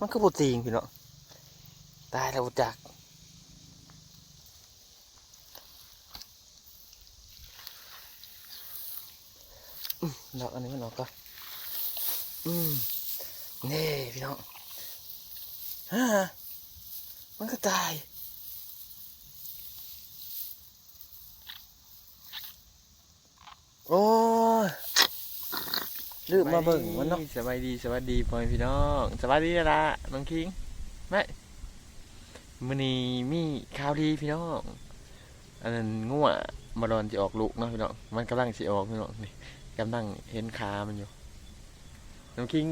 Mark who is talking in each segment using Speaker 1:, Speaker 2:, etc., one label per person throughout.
Speaker 1: มันก็บตีงพี่เนาะตายแล้วจักอืมดอกอันนี้มันออกก่อนอืมนี่พี่น้องฮ่ามันก็ตายโอ้ ลืมมาเบิ่งมันเนาะสบายดีสวัสดีพ่อแม่พี่น้องสวัสดีละน้องคิงแม่มื้อนี้มีข่าวดีพี่น้องอันนั้นงัวมารอนสิออกลูกเนาะพี่น้องมันกำลังสิออกพี่น้องนี่กำลังเห็นขามันอยู่น้องคิง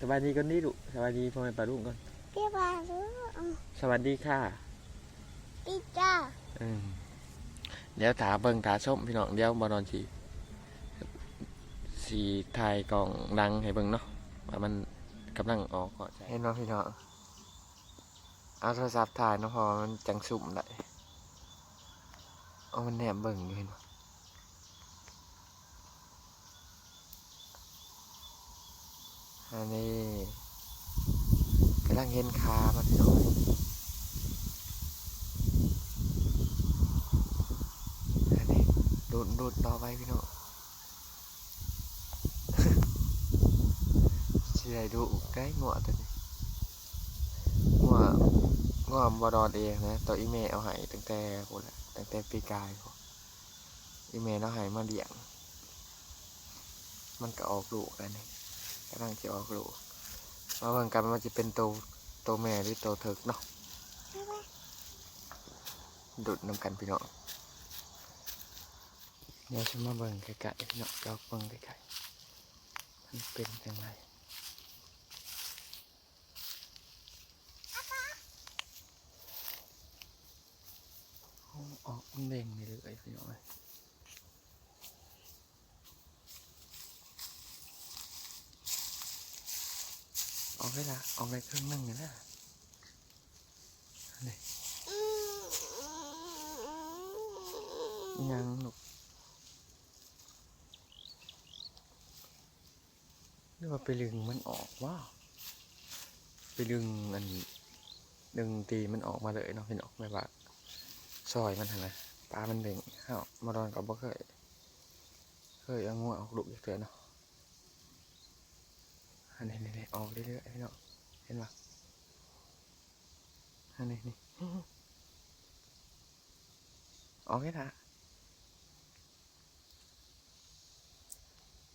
Speaker 1: สบายดีก่อนดิลูกสบายดีพ่อแม่ป้าลูกก่อน
Speaker 2: พี่บาลูก
Speaker 1: สวัสดีค่ะ
Speaker 2: พี่จ้า
Speaker 1: อืมเดี๋ยวถาเบิ่งถาส้มพี่น้องเดี๋ยวมารอนสิ สีถ่ายกล่องดังให้เบิ่งเนาะว่ามันกำลังออกก่อนเห็นไหมพี่น้องเอาโทรศัพท์ถ่ายเนาะพอมันจังสุ่มได้เอามันแนบเบิ่งอยู่เห็นไหมอันนี้กำลังเห็นขามันพี่น้องอันนี้ดูดดูดต่อไปพี่น้อง สิได้ดูใกล้งัวตัวนี้งัวงัวบดอนเองนะตัวอีเมลเอาให้ตั้งแต่พุ่นแหละตั้งแต่ปีกายพุ่นอีเมลเอาให้มาเลี้ยง มันก็ออกลูกแล้วนี่กำลังจะออกลูกมาเบิ่งกันมันจะเป็นตัวตัวแม่หรือตัวเถิกเนาะดุดน้ำกันพี่น้องเดี๋ยวฉันมาเบิ่งไกลๆพี่น้องเราเบิ่งไกลๆมันเป็นยังไง ออกเบ่งนี่เลยพี่น้องเอ้ยออกได้ละออกได้ครึ่งนึงเลยนะนี่ยังหนุกนี่ว่าไปลึงมันออกว่าไปลึงอันดึงตีมันออกมาเลยเนาะพี่น้องไม่ว่า ซอยมันหั่นนะปลามันเบ่งเอ้ามารอนกับบ่เคย เคยเอางัวออกลูกอีกเถื่อเนาะอันนี้นี่ๆออกเรื่อยๆพี่เนาะเห็นปะอันนี้นี่ออกแค่ละ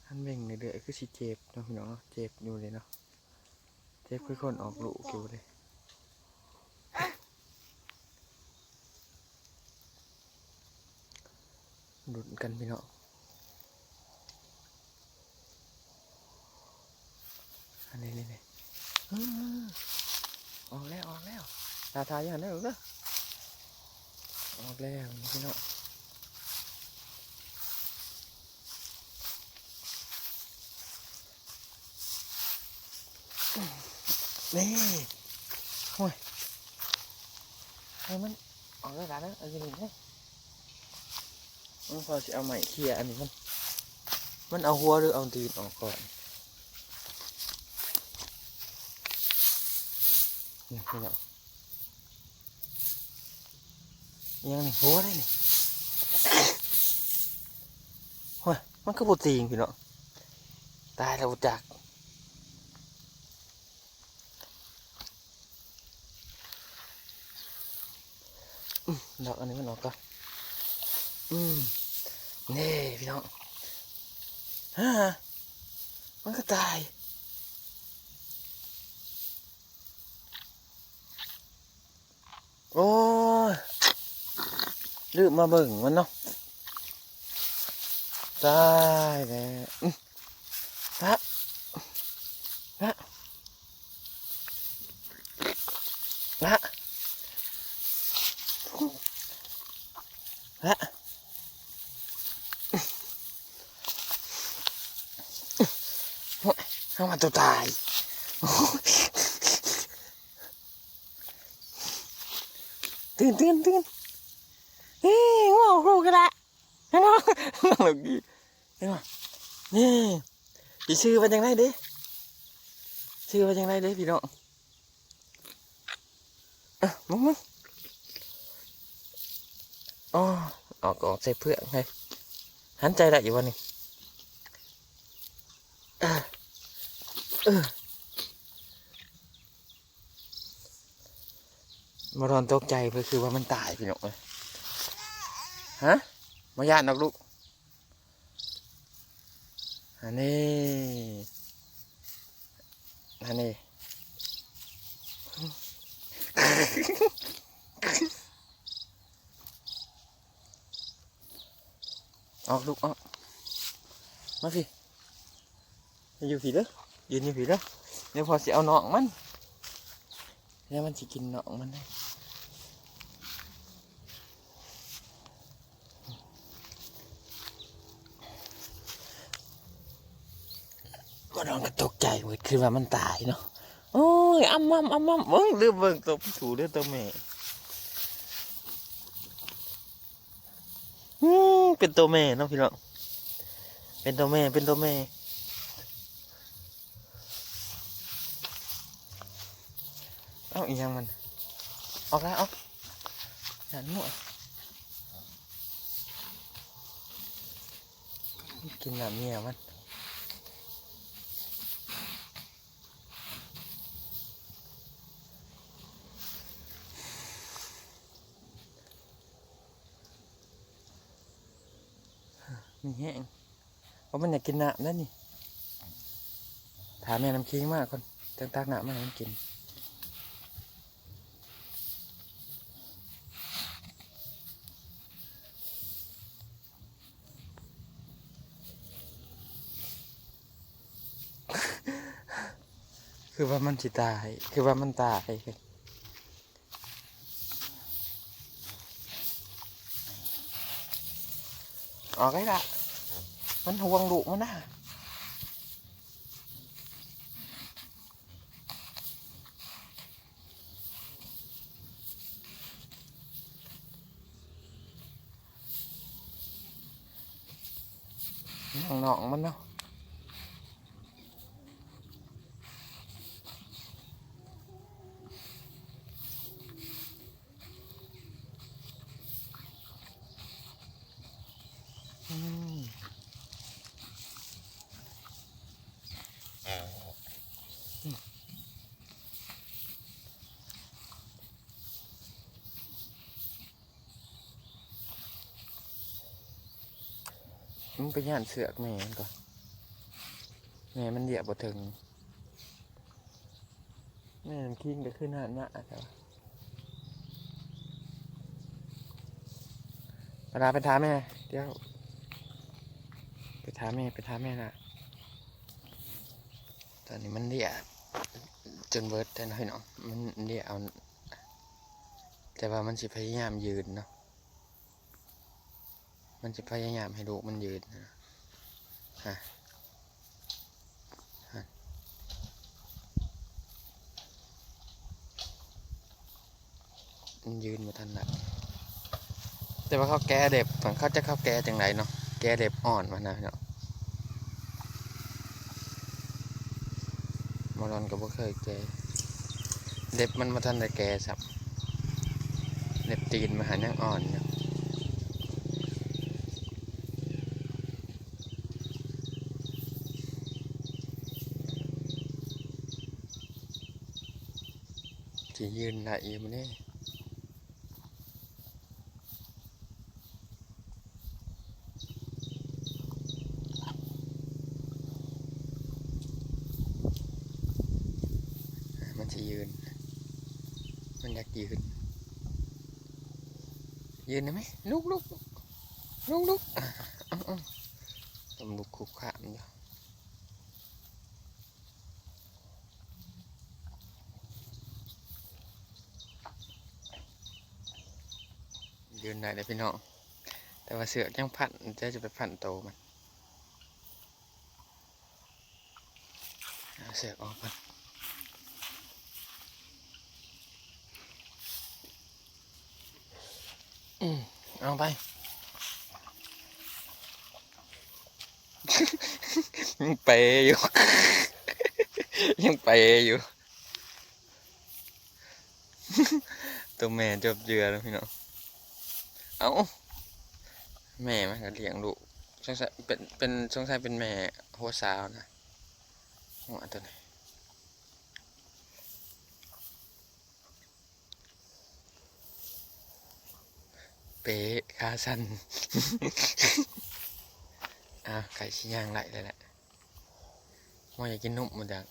Speaker 1: อันเบ่งเรื่อยๆคือสิเจ็บเนาะพี่เนาะเจ็บอยู่เลยเนาะเจ็บคือคนออกลูกอยู่เลย ดุนกันพี่เนาะอันนี้นี่นี่อื้อออกแล้วออกแล้วตาทายอย่างนั้นหรือเปล่าออกแล้วพี่เนาะนี่โอ้ยให้มันออกแล้วนะเอาอย่างนี้นะ มันพอจะเอาใหม่เคลียอันนี้มัน มันเอาหัวหรือเอาตีนออกก่อนนี่พี่น้องยังนี่หัวได้นี่โอ้ยมันก็บตีงพี่น้องตายแล้วจักอืมดอกอันนี้มันออกก่อนอืม นี่พี่น้องฮะมันก็ตายโอ้ยลืมมาเบิ่งมันเนาะตายแล้วอื้อฮะฮะฮะฮะ เข้ามา ตัวตายตื่นตื่นตื่นเฮ้ยง่วงครูกันละเห็นไหมหลังดีเห็นไหมนี่พี่ชื่อเป็นยังไงเด้ชื่อเป็นยังไงเด้พี่น้องอะมึงมึงอ๋อออกออกใส่เพื่อนไงหันใจได้อยู่วันนี้เออเออ มารอนตกใจเพื่อคือว่ามันตายพี่น้องเลยฮะมาญาตินอกลูกอันนี้อันนี้ออกลูกออกมาสิมาอยู่ผีเด้อ ยืนอยู่ผีเด้อเดี๋ยวพอสิเอาหนองมันเดี๋ยวมันสิกินหนองมันได้ก็นอนก็ตกใจเว้ยคือว่ามันตายเนาะโอ้ยอ้ำอ้ำอ้ำอ้ำเบิ่งลืมเบิ่งตัวผู้ถูเด้อตัวแม่เป็นตัวแม่เนาะพี่น้องเป็นตัวแม่เป็นตัวแม่ เอาอีหยังมัน ออกแล้วออกอย่าหนวดกินน้ำเมียมันมีแห้งเพราะมันอยากกินหน้ำนั่นนี่ถามแม่น้ำคิงมากคนตั้งตักน้ำมาให้มันกิน คือว่ามันสิตาย คือว่ามันตายออกไอ้ละมันห่วงลูกมันนะน้องน้องมันเนาะอืม มึงไปย่านเสือกแม่มันก่อนแม่มันเหยียบบ่ถึงแม่มันคิงก็ขึ้นหานมาแต่ว่าเวลาไปถาแม่ เดี๋ยว ไปถาแม่ ไปถาแม่นะตอนนี้มันเรียกจนเบิร์ดแต่น้อยเนาะมันเรียเอา แต่ว่ามันสิพยายามยืนเนาะ มันจะพยายามให้ลูกมันยืนนะฮะมันยืนมาทันละแต่ว่าเขาแก้เด็บฝั่งเขาจะเข้าแก้จังไรเนาะ แก้เด็บอ่อนมานะเนาะมารอนก็บ่เคยแก้เด็บมันมาทันได้แก้สับเด็บตีนมาหายังอ่อนเนาะ ยืนไหนมันนี่มันจะยืน มันอยากยืน ยืนได้ไหมลุกลุกลุกลุกลุกอะเอ้อ้าต้องลุกคุกขามอยู่ ยืนได้เลยพี่น้อง แต่ว่าเสือกยังพันจะจะไปพันโตมันเสือกออกมันเอาไปยังเปยอยู่ ยังเปยอยู่ ตัวแม่จบเจือแล้วพี่น้อง เอ้าแม่มันก็เลี้ยงลูกสงสัยเป็นเป็นสงสัยเป็นแม่โหสาวนะหัวตัวนี้เป๊ะขาสั้นอะไก่ชิ้นย่างไหลเลยแหละว่าอยากกินนุ่มมันจัง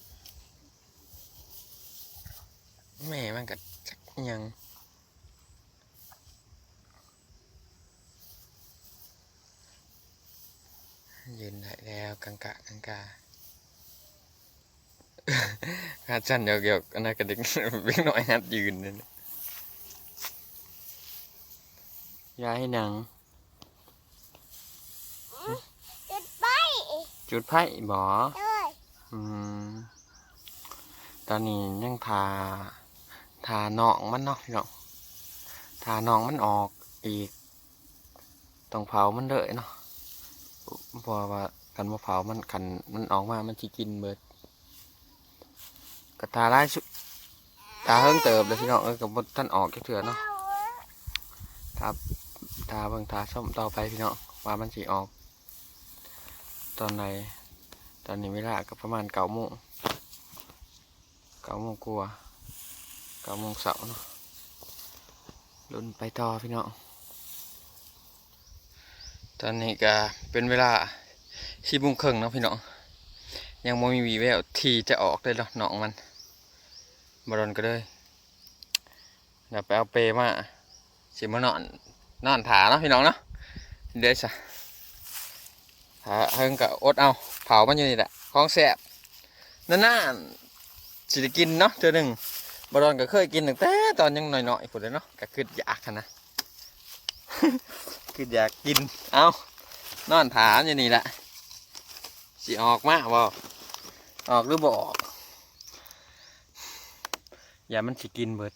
Speaker 1: แม่มันก็จักยัง ยืนได้แล้วกังกะกังกาขาสั้นเกี่ยวๆอันนั้นก็เด็กเล็กน้อยหัดยืนนั่นน่ะย้ายหนัง
Speaker 2: จุดไป
Speaker 1: จุดไพ่บอ
Speaker 2: เลย
Speaker 1: อืมตอนนี้ยังทาทาหนองมันเนาะพี่น้องทาหนองมันออกอีกต้องเผามันเลยเนาะ เพราะว่ากันมาเผามันกันมันออกมา มันจะกินเบิดกระทาได้สุตาเฮิงเติบเลยพี่น้องเออกับบท่านออกแค่เถื่อเนาะครับทาเบิ่งทาส้มต่อไปพี่น้องว่ามันสิออก ตอนไหนตอนนี้เวลาก็ประมาณเก้าโมงเก้าโมงกลัวเก้าโมงเสาร์เนาะลุ้นไปต่อพี่น้อง ตอนนี้ก็เป็นเวลาสิบโมงครึ่งเนาะพี่น้องยังไม่มีวีแววที่จะออกเลยเนาะหนองมันบรอนก็เลยเดี๋ยวไปเอาเปรมาสิมานอนนอนถาเนาะพี่น้องเนาะเดี๋ยวจะถาเฮิงกับอดเอาเผามันอยู่นี่แหละของแสบนั่นน่าสิกินเนาะเทื่อหนึ่งบดอนก็เคยกินตั้งแต่ตอนยังหน้อยๆพุ่นเลยเนาะก็คืออยากนะ คืออยากกิน เอานอนถาอยู่นี่แหละสิออกมาบ่ออกหรือบ่ออก อย่ามันสิกินเบิด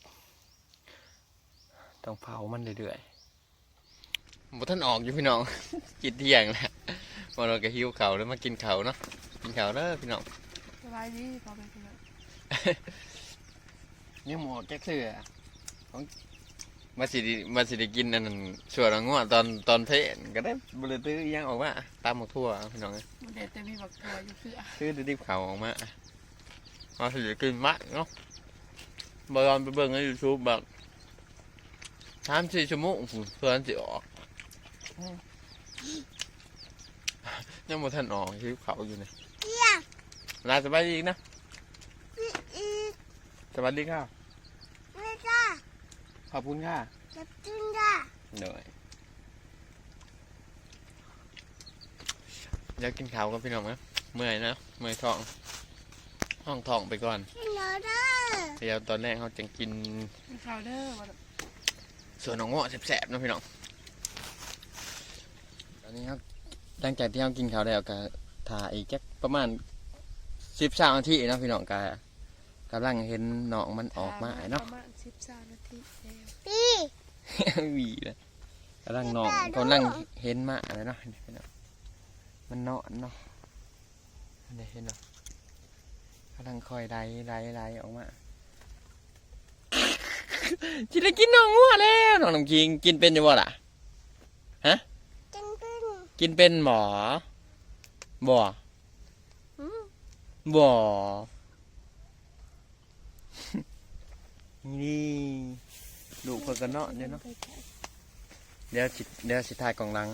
Speaker 1: ต้องเผามันเรื่อยๆบ่ท่านออกอยู่พี่น้อง กินเที่ยงแหละมาเราก็หิวเขาวแล้วมากินเขาวเนาะ กินเขาวเด้อพี่น้อง
Speaker 3: สบายดีพอไปคุณ
Speaker 1: ยังหมดแก๊กเสือของ มาสิได้มาสิได้กินอันนั้นส่วนงัวตอนตอนเพลนก็ได้บริตื้ออิหยังออกมาตามหมกทั่วพี่น้องเอ้ย
Speaker 3: มันเด็ดแต่มีบักตัวอยู่คืออะ
Speaker 1: ซื้อดิบๆเขาออกมามาสิได้กินมากเนาะบอลไปเบิ่งในยูทูบแบบสามสี่ชั่วโมงพู้นเพื่อนสิออก ยังบ่ทันออกที่เขาอยู่เนี่ย
Speaker 2: เยี่ยม
Speaker 1: ลาสบายดีนะ
Speaker 2: อีอี
Speaker 1: สวัสดีค่ะ
Speaker 2: ไม่จ้า
Speaker 1: ขอบคุณค่ะ
Speaker 2: จับจุนจ้า
Speaker 1: เหนื่อยเดี๋ยวกินข้าวกับพี่น้องนะเมื่อยนะเมื่อยท้อง ห้องท้องไปก่อน
Speaker 2: พี่น้องเด้อ
Speaker 1: เดี๋ยวตอนแรกเขาจะกิน
Speaker 3: มีข่าวเด้อว่า
Speaker 1: ส่วนของเงาะแสบๆนะพี่น้องตอนนี้ครับหลังจากที่เรากินข้าวแล้วก็ถ่ายอีกแค่ประมาณสิบสามนาทีเนาะพี่น้องกกำลังเห็นหนองมันออกมาเนาะ
Speaker 3: ประมาณสิบสามนา ทีแล้ว
Speaker 2: พี่
Speaker 1: หวีเลยกำลังนอนกำลังเห็นมาอะไรเนาะเห็นเนาะมันนอนเนาะอันนี้เห็นเนาะกำลังคอยไล่ไล่ไล่ออกมาจิได้กินน้องงัวแล้วน้องน้ำคิงกินเป็นอยู่บ่ล่ะ
Speaker 2: จันเป็น
Speaker 1: กินเป็นหมอบ่
Speaker 2: อืม
Speaker 1: บ่นี่ ลูกเพิ่นก็เนาะเดี๋ยวเนาะเดี๋ยวสิเดี๋ยวสิถ่ายกล่องลัง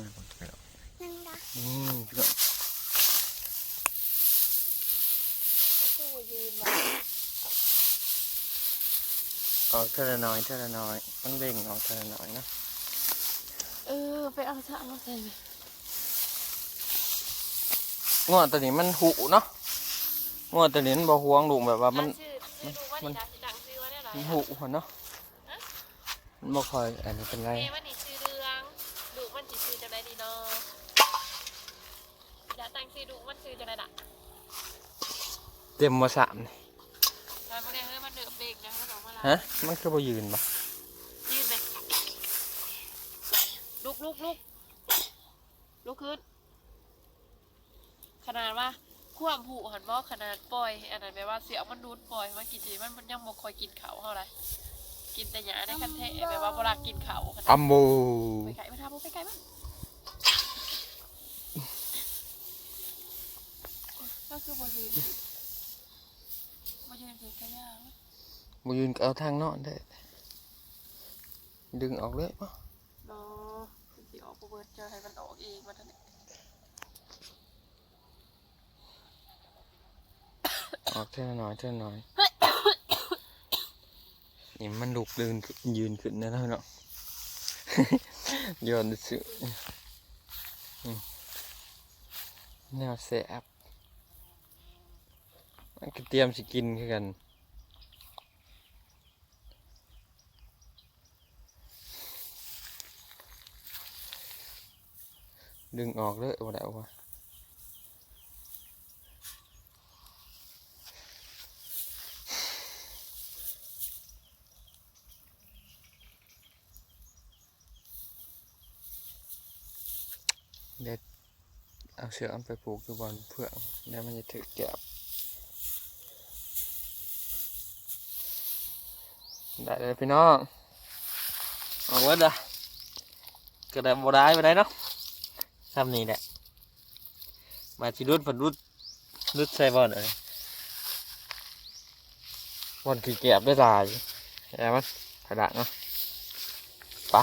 Speaker 2: นั่งดา
Speaker 1: อืมพี่น้อง
Speaker 3: ก็คือว่ายืนว่า
Speaker 1: ออกเท่าละน้อยเท่าละน้อยต้องเบ่งออกเท่าละน้อยเนาะ
Speaker 3: เออไปเอาซะมาใส่เลย
Speaker 1: งวดตัวนี้มันหุเนาะงวดตัวนี้มันบ่ห่วงลูกแบบว่ามัน
Speaker 3: ชื่อชื่อดูว่านี่นะดังชื่อว่าได้หรอ
Speaker 1: มันหุหัวเนาะมัน บ่ค่อยอันนี้เป็นไร
Speaker 3: เมว่านี่ชื่อเรื่องดูมันสิชื่อจังไดดีเนาะอย่าตั้งชื่อดูมันชื่อจังไดล่ะ
Speaker 1: เต็มมาสามนี่
Speaker 3: ตอนพวกนี้เฮ้ยมันเดือบเบรกนะมันออกมาละ
Speaker 1: ฮะมันคือบ่ยืนปะ
Speaker 3: ยืนไหมลุกลุกลุกลุกขึ้นขนาดว่าควบผูหันบ่ขนาดปล่อย อันนั้นแปลว่าเสียมันดูดปล่อยมากินจีมันมันยังบ่คอยกินเขาวเท่าไหร่ กินแต่หยาได้คันเทะแบบว่าเวลากินเขาว
Speaker 1: อัมโบ
Speaker 3: ไปไก่มาทำไปไก่มาก็คือบอยืนบอยืนถึงกันยาว
Speaker 1: บ่ยืนก็เอาทางนอนได้ดึงออกเลยป่ะ
Speaker 3: เนาะสิออกบ่เบิดเจอให้มันออกเองมาทัน
Speaker 1: ออกเท่าหน่อยเท่าหน่อย นี่มันลุกเดินยืนขึ้นได้แล้วเนาะย้อนสึอืมแนวแสบมันก็เตรียมสิกินคือกันดึงออกเลยว่าได้วะ เด็ดเอาเชือกอันไปผูกอยู่บนเพื่องแล้วมันจะถือแก็บได้เลยพี่น้องออกแล้วเด้อก็ได้บ่ได้ไปได้เนาะทำนี่แหละมาชิรุดผลรุดรุดใส่บอลเลยบอลขี่เกียบได้ลายแล้วมันกระดาษเนาะไป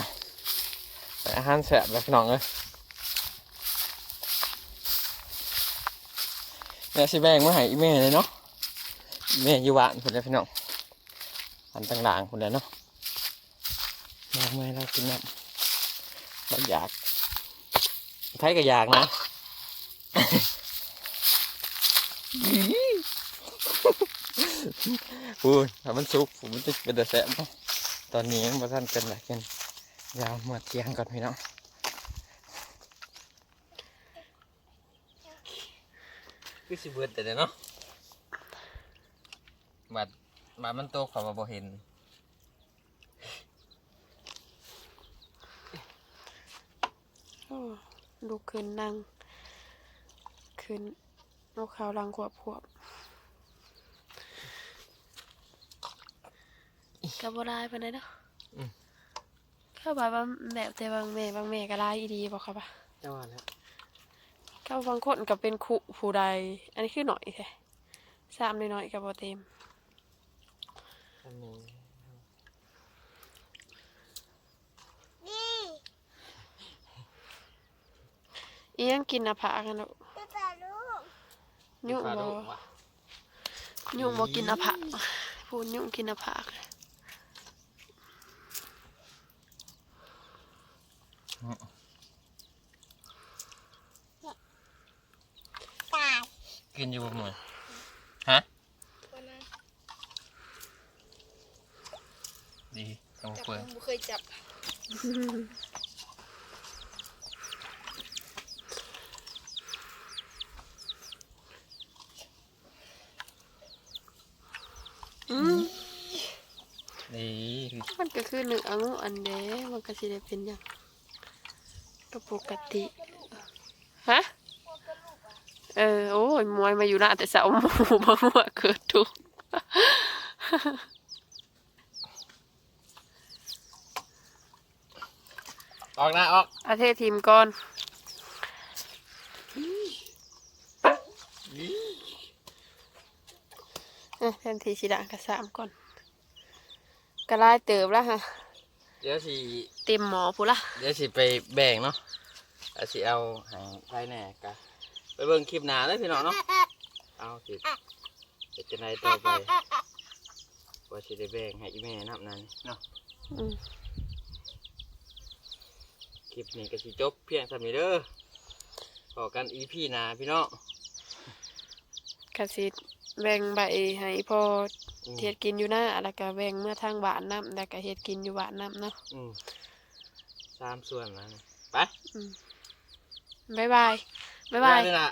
Speaker 1: ไปอาหารแสบแล้วพี่น้องเลย แม่สิแบ่งมาให้อีแม่เลยเนาะอีแม่อยู่บ้านคนเดียวพี่น้องอันต่างๆคนเดียวเนาะแม่ไม่เรากินน้ำเราอยากใครก็อยากนะพูดถ้ามันสุกผมมันจะเป็นแต่แสบเนาะตอนนี้ยังมาท่านเป็นอะไรกันยาวมาเที่ยงก่อนพี่น้อง คือสิเบิดแต่เดี๋ยวเนาะบัดบัดมันโตขอมาบ่เห็น
Speaker 3: ลูกขึ้นนั่งขึ้นนกเขาลังขวบขวบก็บ่ได้ปานใดเนาะ
Speaker 1: อืม
Speaker 3: เข้าไปว่าแบบแต่บางแม่บางแม่ก็ได้อีดีบอกครับว่า
Speaker 1: เจ้าว่าแล้ว
Speaker 3: เข้าบางคนก็เป็นคุผู้ใด อันนี้คือหน่อยแท้สามน้อยๆก็บ่เต็ม
Speaker 1: อันนี้
Speaker 2: นี่
Speaker 3: อียังกินอะผากันลูก
Speaker 2: พี่ปลาลูก
Speaker 3: ยุ่ง
Speaker 1: ปลา
Speaker 3: บ่
Speaker 1: ดุกว่ะ
Speaker 3: ยุ่งบ่กินอะผาพูดยุ่งกินอะผา
Speaker 2: ตาย
Speaker 1: กินอยู่บ่หมดฮะ
Speaker 2: วันนั้น
Speaker 1: ดีต้องเปิด
Speaker 2: บุเคยจับ
Speaker 3: อืม
Speaker 1: ดี
Speaker 3: มันก็คือหนึ่งอังอันเด้มันก็สิได้เป็นอย่างก็ปกติ ฮะ เออโอ้ยมวยมาอยู่หน้าแต่เสาหมูบางหัวเกิดทุกข์
Speaker 1: ออกนะออก
Speaker 3: อาเทศทีมก่อนเอ้ยแทนทีสีด่างกระสามก่อนกระไล่เติบแล้วฮะ
Speaker 1: เดี๋ยวสิ
Speaker 3: เต็มหมอพูละ
Speaker 1: เดี๋ยวสิไปแบ่งเนาะเอาสิเอาให้ไปแหน่กะ ไปเบิ่งคลิปหน้าเลยพี่น้องเนาะเอาสิจะจะไหนต่อไปว่าสิได้แบ่งให้อีแม่นับนั้นเนาะ
Speaker 3: อืม
Speaker 1: คลิปนี้ก็สิจบเพียงเท่านี้เด้อพอกันอีพีหน้าพี่น้อง
Speaker 3: กระสิแบ่งใบให้พ่อ
Speaker 1: อืม
Speaker 3: เฮ็ดกินอยู่หน้าแล้วก็แบ่งเมื่อทางบ้านน้ำแล้วก็เฮ็ดกินอยู่บ้านน้ำเนาะ
Speaker 1: อืมสามส่วนแล้วนะไป
Speaker 3: อืมบ๊ายบาย บ๊ายบาย
Speaker 1: ได้เลยล่ะ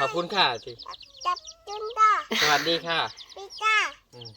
Speaker 1: ขอบคุณค่ะสิ
Speaker 2: จับจุนตา
Speaker 1: สวัสดีค่ะ
Speaker 2: พี่จ้า
Speaker 1: อืม